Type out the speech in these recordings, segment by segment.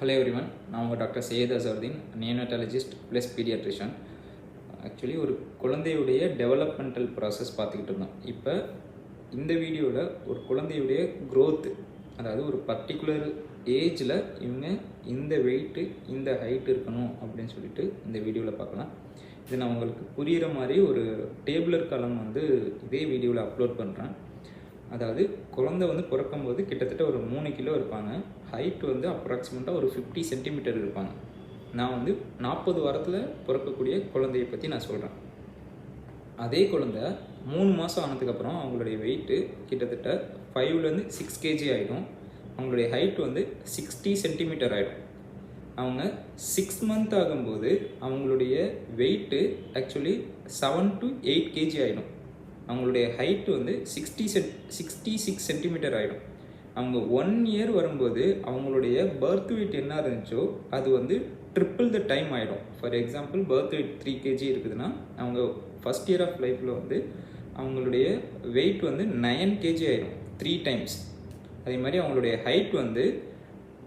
Hello everyone நான் உங்கள் doctor Syed Azharuddin neonatologist plus pediatrician actually ஒரு குழந்தையுடைய டெவலப்மெண்டல் ப்ராசஸ் பார்த்துக்கிட்டு இருந்தோம். இப்போ இந்த வீடியோவில் ஒரு குழந்தையுடைய க்ரோத் அதாவது ஒரு பர்டிகுலர் ஏஜில் இவங்க இந்த வெயிட்டு இந்த ஹைட் இருக்கணும் அப்படின்னு சொல்லிட்டு இந்த வீடியோவில் பார்க்கலாம். இது நான் உங்களுக்கு புரிகிற மாதிரி ஒரு டேபிளர் காலம் வந்து இதே வீடியோவில் அப்லோட் பண்ணுறேன் அதாவது குழந்தை வந்து பிறக்கும்போது கிட்டத்தட்ட ஒரு மூணு கிலோ இருப்பாங்க. ஹைட் வந்து அப்ராக்சிமேட்டாக ஒரு ஃபிஃப்டி சென்டிமீட்டர் இருப்பாங்க. நான் வந்து நாற்பது வாரத்தில் பிறக்கக்கூடிய குழந்தைய பற்றி நான் சொல்கிறேன் அதே குழந்தை மூணு மாதம் ஆனதுக்கப்புறம் அவங்களுடைய வெயிட்டு கிட்டத்தட்ட ஃபைவ்லேருந்து சிக்ஸ் கேஜி ஆகிடும் அவங்களுடைய ஹைட் வந்து சிக்ஸ்டி சென்டிமீட்டர் ஆகிடும் அவங்க சிக்ஸ் மந்த் ஆகும்போது அவங்களுடைய weight actually seven to eight KG ஆகிடும் அவங்களுடைய ஹைட் வந்து sixty cent sixty six centimetre ஆகிடும் அவங்க ஒன் இயர் வரும்போது அவங்களுடைய பர்த் வெயிட் என்ன இருந்துச்சோ அது வந்து ட்ரிப்பிள் த டைம் ஆகிடும் for example birth weight three KG இருக்குதுன்னா அவங்க ஃபஸ்ட் இயர் ஆஃப் லைஃப்பில் வந்து அவங்களுடைய வெயிட் வந்து நயன் கேஜி ஆகிடும் த்ரீ டைம்ஸ் அதே மாதிரி அவங்களுடைய ஹைட் வந்து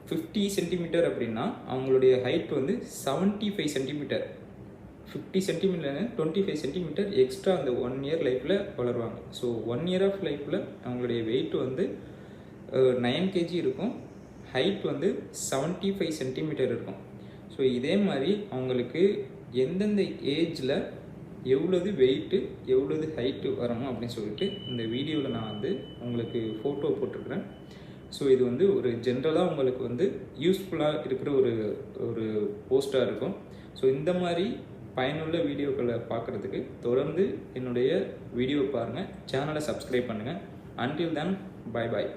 ஃபிஃப்டி சென்டிமீட்டர் அப்படின்னா அவங்களுடைய ஹைட் வந்து seventy five centimetre fifty centimetre twenty five centimetre extra அந்த ஒன் இயர் லைஃப்பில் வளருவாங்க. ஸோ ஒன் இயர் ஆஃப் லைஃப்பில் அவங்களுடைய வெயிட் வந்து நைன் கேஜி இருக்கும். ஹைட் வந்து செவன்ட்டி ஃபைவ் சென்டிமீட்டர் இருக்கும். ஸோ இதே மாதிரி அவங்களுக்கு எந்தெந்த ஏஜில் எவ்வளவு வெயிட்டு எவ்வளவு ஹைட்டு வரணும் அப்படின்னு சொல்லிட்டு இந்த வீடியோவில் நான் வந்து உங்களுக்கு ஃபோட்டோ போட்டிருக்கிறேன். ஸோ இது வந்து ஒரு ஜென்ரலாக உங்களுக்கு வந்து யூஸ்ஃபுல்லாக இருக்கிற ஒரு ஒரு போஸ்ட்டாக இருக்கும். ஸோ இந்த மாதிரி பயனுள்ள வீடியோக்களை பார்க்குறதுக்கு தொடர்ந்து என்னுடைய வீடியோ பாருங்கள் சேனலை சப்ஸ்கிரைப் பண்ணுங்கள் அன்டில் தென் பை பாய்